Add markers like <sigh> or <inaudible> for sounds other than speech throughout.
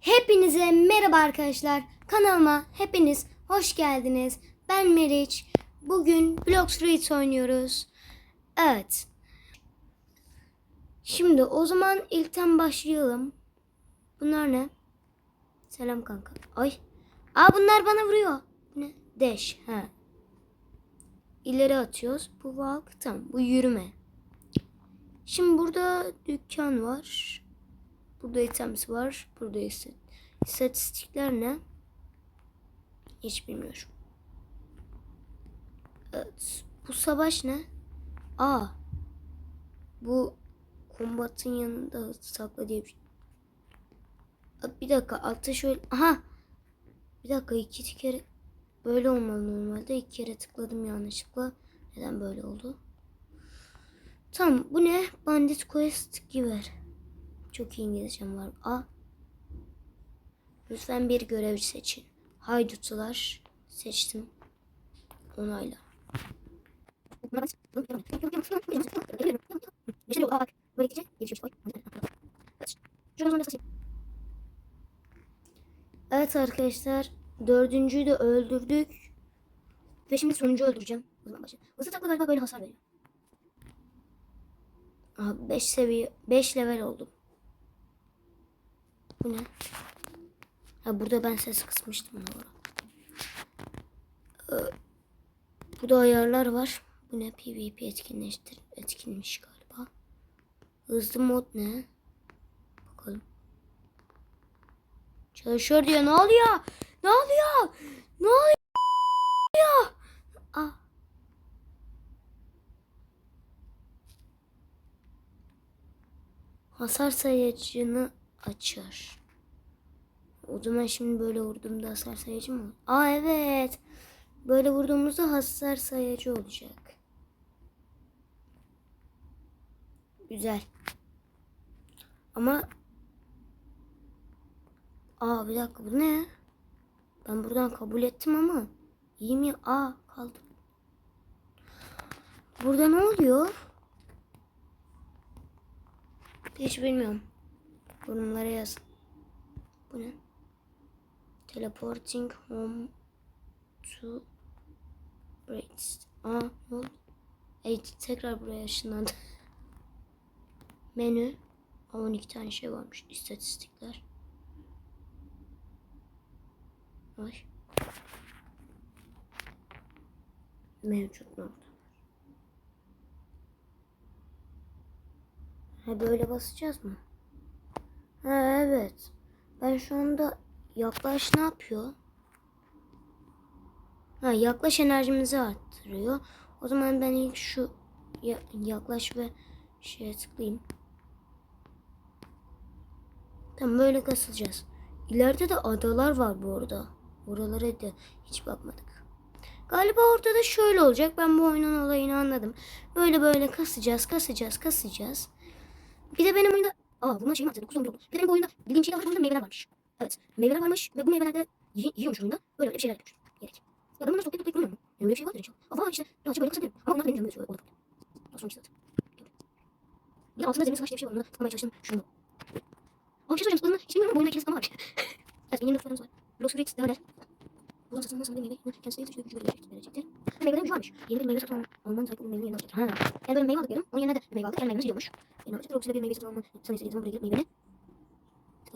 Hepinize merhaba arkadaşlar. Kanalıma hepiniz hoş geldiniz. Ben Meriç. Bugün Blox Street oynuyoruz. Evet. Şimdi o zaman ilkten başlayalım. Bunlar ne? Selam kanka. Ay. Aa bunlar bana vuruyor. Ne? Dash. Ha. İleri atıyoruz. Bu walk. Tamam. Bu yürüme. Şimdi burada dükkan var. Burada items var. Burada ise istatistikler ne? Hiç bilmiyorum. Evet. Bu savaş ne? Aa. Bu kombatın yanında sakla diye bir Bir dakika altta şöyle. Aha. Bir dakika iki kere böyle olmalı normalde. iki kere tıkladım yanlışlıkla. Neden böyle oldu? Tamam bu ne? Bandit Quest giver. Çok iyi İngilizcem var. A. Lütfen bir görev seçin. Haydutlar seçtim. Onayla. Evet arkadaşlar. Dördüncüyü de öldürdük. Ve şimdi sonuncu öldüreceğim. O zaman başlayalım. Hızlı takla galiba böyle hasar veriyor. Aha 5 seviye 5 level oldum. Bu ne? Ha burada ben ses kısmıştım doğru. Ee, burada ayarlar var. Bu ne? PvP etkinleştir etkinmiş galiba. Hızlı mod ne? Bakalım. Çalışıyor diyor. Ne oluyor? Ne oluyor? Ne oluyor? Ah. Hasar sayacını açar. O zaman şimdi böyle vurduğumda hasar sayacı mı? Aa evet. Böyle vurduğumuzda hasar sayacı olacak. Güzel. Ama Aa bir dakika bu ne? Ben buradan kabul ettim ama iyi mi? Aa kaldım. Burada ne oluyor? Hiç bilmiyorum. Yorumlara yazın. Bu ne? Teleporting home to Braids. Aa ne oldu? Ey tekrar buraya ışınlandı. <laughs> Menü. Aa, 12 tane şey varmış. İstatistikler. Ay. Mevcut nokta. Ha böyle basacağız mı? Ha evet. Ben şu anda yaklaş ne yapıyor? Ha yaklaş enerjimizi arttırıyor. O zaman ben ilk şu ya- yaklaş ve şeye tıklayayım. Tamam böyle kasılacağız. İleride de adalar var bu arada. Oralara da hiç bakmadık. Galiba orada da şöyle olacak. Ben bu oyunun olayını anladım. Böyle böyle kasacağız, kasacağız, kasacağız. Bir de benim oyunda... Aa bunlar şey mi atladı? 9 oldu. Bir de benim bu oyunda bildiğim şeyler var. Bu oyunda meyveler varmış. Evet. Meyveler varmış ve bu meyvelerde yi yiyormuş oyunda. Böyle bir şeyler yapmış. Gerek. Ya ben bunları toplayıp toplayıp duruyorum? Yani öyle bir şey vardır inşallah. Aa işte. Birazcık böyle kısabilirim. Ama onlar benim canımı şöyle. Orada. Az sonra işte zaten. Bir de altında zemin savaş diye bir şey var. Da tıklamaya çalıştım. Şunu. Aa bir şey söyleyeceğim. Zıplarını hiç bilmiyorum ama bu oyunda zıplama var. <laughs> evet benim notlarımız var. Block Street devam eder. Bu satın nasıl bir meyve kendisi değil gücü verecektir. Meyveden gücü varmış. Yeni bir meyve satın alman sahip meyveyi yanına alacaktır. Ha. Yani böyle meyve aldık diyelim. Onun yerine de meyve aldık. Yani meyvemiz gidiyormuş. Yani alacak. Roxy'de bir meyve satın alman sana istediği zaman buraya gelip meyveni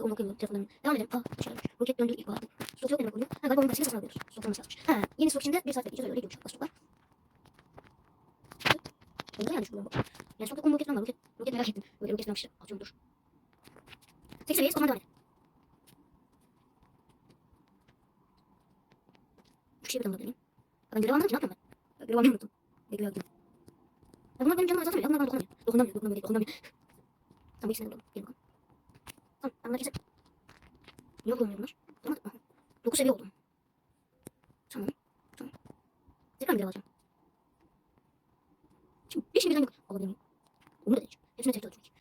onu okuyalım. Telefonlarını. Devam edelim. Aa şöyle. Roket döndü ilk bağladı. Stok yok demek oluyor. Ha galiba onun parasını satın alıyoruz. Stok olması yazmış. Ha yeni stok içinde bir saat bekleyeceğiz. Öyle gidiyormuş. Stoklar. Onda yani şu bu. Yani stokta 10 roket var. Roket, roket merak ettim. Böyle roket falan işte. Atıyorum dur. 8 seviyeyiz. O zaman devam edelim. Şu şeyi bir tanımladım. Ben görev almadım ki ne yapıyorum ben? Almayı unuttum. Görev aldım. Ya bunlar benim canımı azaltmıyor. Ya bunlar bana dokunamıyor. Dokunamıyor, dokunamıyor, dokunamıyor. Tamam bu ikisini de bulalım. Gelin bakalım. Tamam ben bunları kesin. Niye dokunmuyor bunlar? Tamam. Aha. 9 seviye oldum. Tamam. Tamam. Tekrar bir alacağım. Şimdi 5 birden yok. Alabilir miyim? Onu da deneyeceğim. Hepsine tek öldürmek.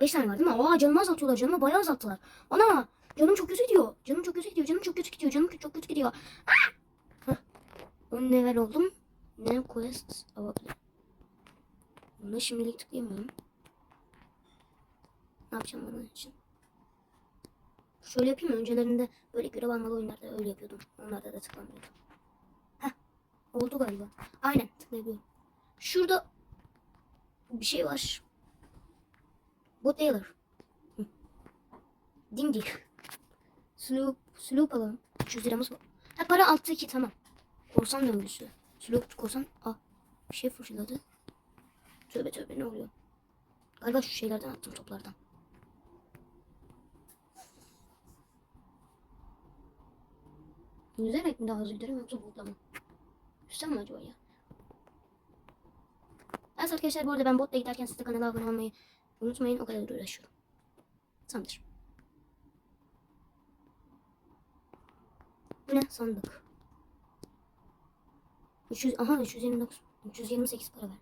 5 tane var değil mi? Aa canımı azaltıyorlar. Canımı bayağı azalttılar. Ana! Canım çok kötü gidiyor. Canım çok kötü gidiyor. Canım çok kötü gidiyor. Canım çok kötü gidiyor. Ah! 10 level oldum. Ne quest alabilirim. Buna şimdilik tıklayamıyorum. Ne yapacağım bunun için? Şöyle yapayım? Öncelerinde böyle görev almalı oyunlarda öyle yapıyordum. Onlarda da tıklamıyordum. Heh. Oldu galiba. Aynen tıklayabiliyorum. Şurada bir şey var. Bu Taylor. Dindi. Sloop, sloop alalım. 300 liramız var. Ha para altta ki tamam. Korsan döngüsü. Sloop korsan. Ah bir şey fırladı. Tövbe tövbe ne oluyor? Galiba şu şeylerden attım toplardan. Yüzerek mi daha hızlı giderim yoksa bulutla mı? Yüzsem mi acaba ya? Evet arkadaşlar bu arada ben botla giderken siz de kanala abone olmayı unutmayın. O kadar uğraşıyorum. Tamamdır. Bu ne? Sandık. 300, aha 329, 328 para ver.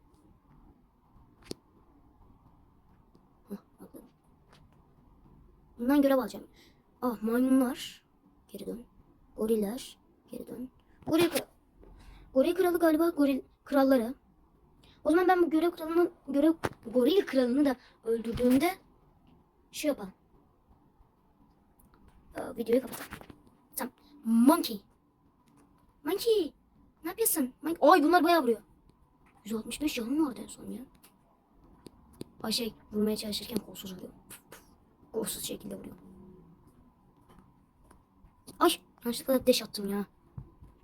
Bundan görev alacağım. Ah maymunlar. Geri dön. Goriller. Geri dön. Goril, goril kralı galiba goril kralları. O zaman ben bu görev kralını, görev goril kralını da öldürdüğümde şey yapalım. Ee, videoyu kapatalım. Tamam. Monkey. Monkey. Ne yapıyorsun? Monkey. Ay bunlar bayağı vuruyor. 165 canım vardı en son ya. Ay şey vurmaya çalışırken kolsuz vuruyor. Kolsuz şekilde vuruyor. Ay yanlışlıkla deş attım ya.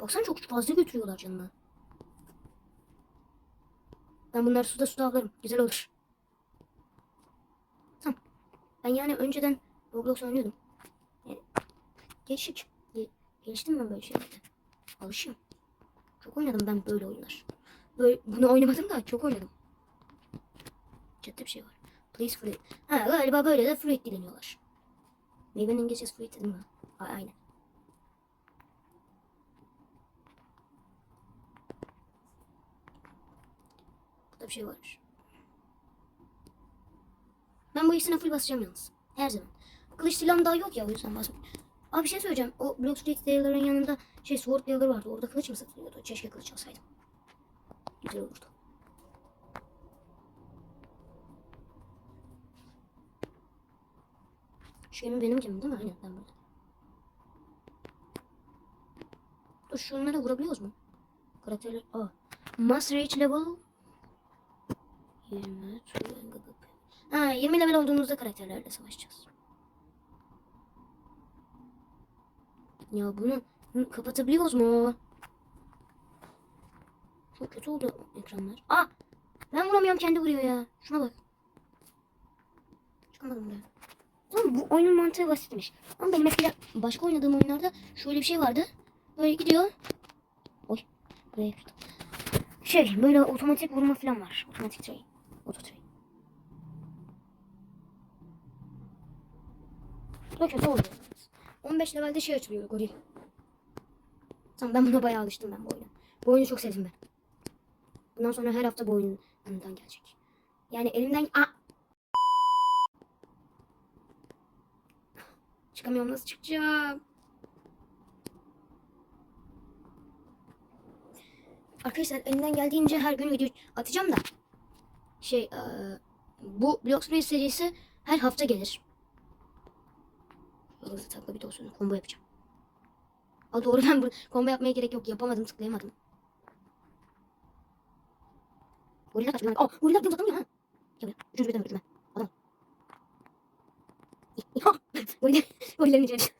Baksana çok fazla götürüyorlar canını. Ben bunları suda suda avlarım. Güzel olur. Tamam. Ben yani önceden Roblox oynuyordum. Yani gelişik. Ge- geliştim ben böyle şeylerde. Alışıyorum. Çok oynadım ben böyle oyunlar. Böyle, bunu oynamadım da çok oynadım. Ciddi bir şey var. Please fruit. Ha galiba böyle de fruit dileniyorlar. Meyvenin İngilizcesi fruit değil mi? A- aynen. Burada bir şey var. Ben bu ikisine full basacağım yalnız. Her zaman. Kılıç silahım daha yok ya o yüzden basmıyorum. Abi bir şey söyleyeceğim. O Block Street Dealer'ın yanında şey Sword Dealer vardı. Orada kılıç mı satılıyordu? Keşke kılıç alsaydım. Güzel olurdu. Şu gemi benim gemim değil mi? Aynen ben burada. Dur şunlara vurabiliyoruz mu? Karakterler... Aa. Master Reach level 20 Ha 20 level olduğumuzda karakterlerle savaşacağız. Ya bunu hı, kapatabiliyoruz mu? Çok kötü oldu ekranlar. Aa! Ben vuramıyorum kendi vuruyor ya. Şuna bak. Çıkamadım buraya. Tamam bu oyunun mantığı basitmiş. Ama benim mesela başka oynadığım oyunlarda şöyle bir şey vardı. Böyle gidiyor. Oy. Buraya yapıştım. Şey böyle otomatik vurma falan var. Otomatik tray. Auto tray. Bu kötü oluyor. 15 levelde şey açılıyor goril. Tamam ben buna bayağı alıştım ben bu oyuna. Bu oyunu çok sevdim ben. Bundan sonra her hafta bu oyun yanından gelecek. Yani elimden... Aa! Çıkamıyorum nasıl çıkacağım? Arkadaşlar elimden geldiğince her gün video atacağım da. Şey bu Bloxplay serisi her hafta gelir. Hızlı takla bir de olsun. Combo yapacağım. Aa doğru ben bu combo yapmaya gerek yok. Yapamadım tıklayamadım. Gorilla kaç Aa gorilla bir uzatamıyor ha. Gel. Üçüncü birden öldüm ben. Adam. <laughs> Gorilla. Gorillerin içine düştüm.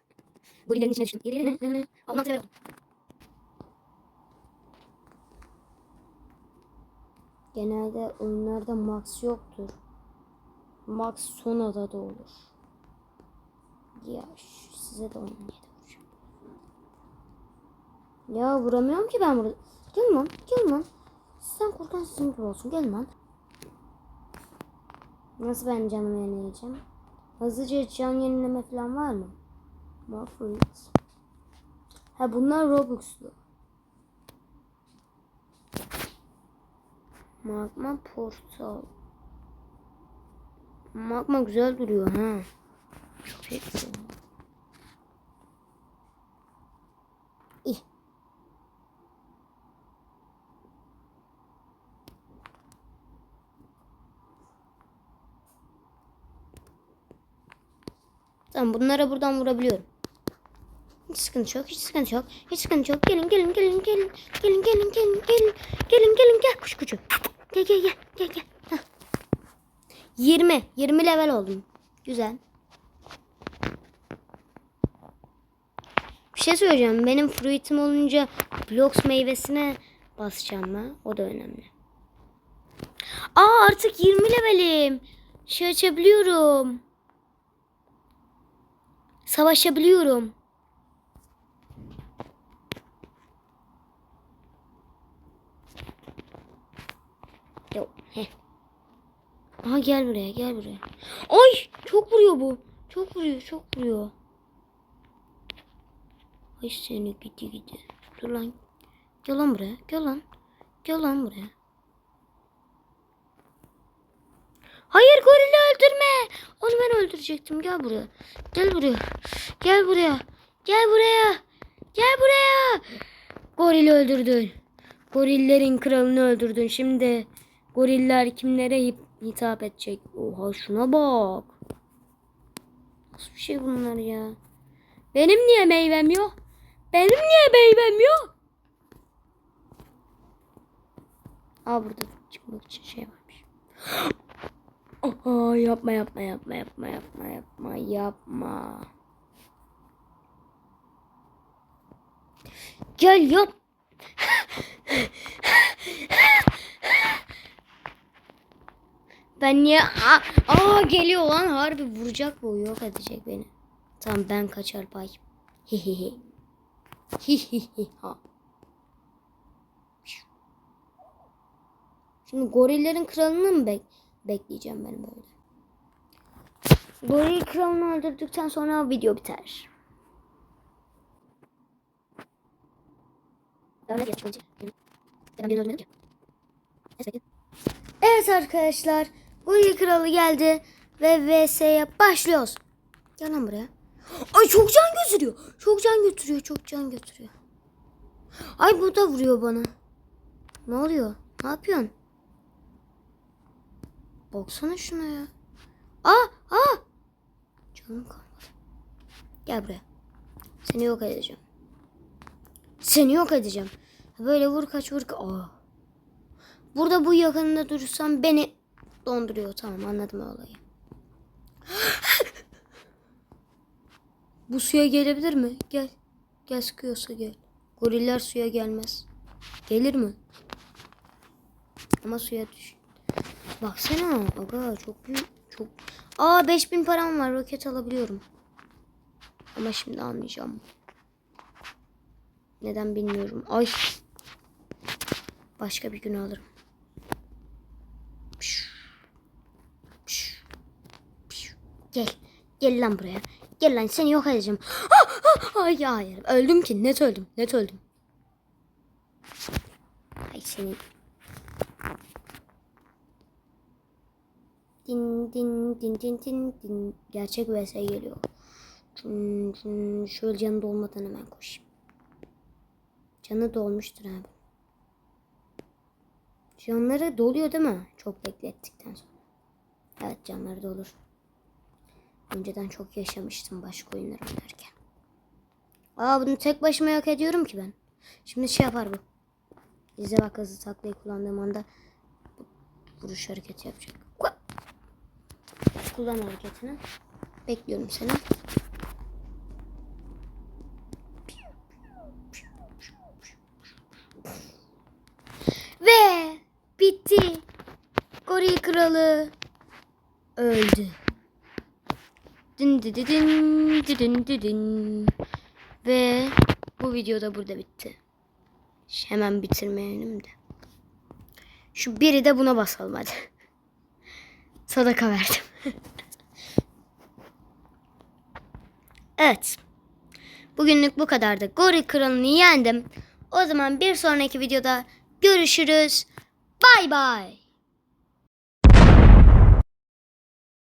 Gorillerin içine düştüm. Allah'ım severdim. Genelde oyunlarda max yoktur. Max sonada da olur. Ya size de onu vuracağım. Ya vuramıyorum ki ben burada. Gel lan gel lan. Sen korkan sizin gibi olsun gel lan. Nasıl ben canımı yenileyeceğim? Hızlıca can yenileme falan var mı? Fruits. Ha bunlar Robux'lu. Magma portal. Magma güzel duruyor ha. Çok. İyi. Tamam bunlara buradan vurabiliyorum. Hiç sıkıntı yok. Hiç sıkıntı yok. Hiç sıkıntı yok. Gelin gelin gelin gelin. Gelin gelin gelin gelin. Gelin gelin gel kuş kucu. Gel gel gel gel gel. Hah. 20. 20 level oldum. Güzel. Bir şey söyleyeceğim. Benim fruitim olunca Blox meyvesine basacağım mı? O da önemli. Aa artık 20 levelim. Şey açabiliyorum. Savaşabiliyorum. Yok. Heh. Aha gel buraya gel buraya. Ay çok vuruyor bu. Çok vuruyor çok vuruyor. Ay seni gidi gidi. Dur lan. Gel lan buraya. Gel lan. Gel lan buraya. Hayır gorili öldürme. Onu ben öldürecektim. Gel buraya. Gel buraya. Gel buraya. Gel buraya. Gel buraya. Gorili öldürdün. Gorillerin kralını öldürdün. Şimdi goriller kimlere hitap edecek? Oha şuna bak. Nasıl bir şey bunlar ya? Benim niye meyvem yok? Benim niye meyvem yok? Aa burada çıkmak için şey varmış. <gasps> Aha yapma yapma yapma yapma yapma yapma yapma. Gel yap. Ben niye... Aa, geliyor lan harbi vuracak bu yok edecek beni. Tamam ben kaçar pay. Hihihi. Hihihi ha. Şimdi gorillerin kralını mı bek bekleyeceğim ben böyle? Goril kralını öldürdükten sonra video biter. Evet arkadaşlar. Goril kralı geldi ve VS'ye başlıyoruz. Gel lan buraya. Ay çok can götürüyor. Çok can götürüyor. Çok can götürüyor. Ay bu da vuruyor bana. Ne oluyor? Ne yapıyorsun? Baksana şuna ya. Aa, aa. Canım kalmadı. Gel buraya. Seni yok edeceğim. Seni yok edeceğim. Böyle vur kaç vur. ka- Aa. Burada bu yakınında durursam beni donduruyor. Tamam anladım olayı. <gasps> bu suya gelebilir mi? Gel. Gel sıkıyorsa gel. Goriller suya gelmez. Gelir mi? Ama suya düş. Baksana aga çok büyük çok. Aa 5000 param var roket alabiliyorum. Ama şimdi almayacağım. Neden bilmiyorum. Ay. Başka bir gün alırım. Gel. Gel lan buraya. Gel lan seni yok edeceğim. <gasps> Ay hayır. Öldüm ki. Net öldüm. Net öldüm. Ay seni. Din din din din din din. Gerçek vs geliyor. Cun, cun. Şöyle canı dolmadan hemen koşayım. Canı dolmuştur abi. Canları doluyor değil mi? Çok beklettikten sonra. Evet canları dolur. Önceden çok yaşamıştım başka oyunlar oynarken. Aa bunu tek başıma yok ediyorum ki ben. Şimdi şey yapar bu. İzle bak hızlı taklayı kullandığım anda vuruş hareketi yapacak. Kullan hareketini. Bekliyorum seni. Ve bitti. Goril kralı öldü. Din din din din din din. Ve bu video da burada bitti. Hemen bitirmeyelim de. Şu biri de buna basalım hadi. <laughs> Sadaka verdim. <laughs> evet. Bugünlük bu kadardı. Goril kralını yendim. O zaman bir sonraki videoda görüşürüz. Bay bay.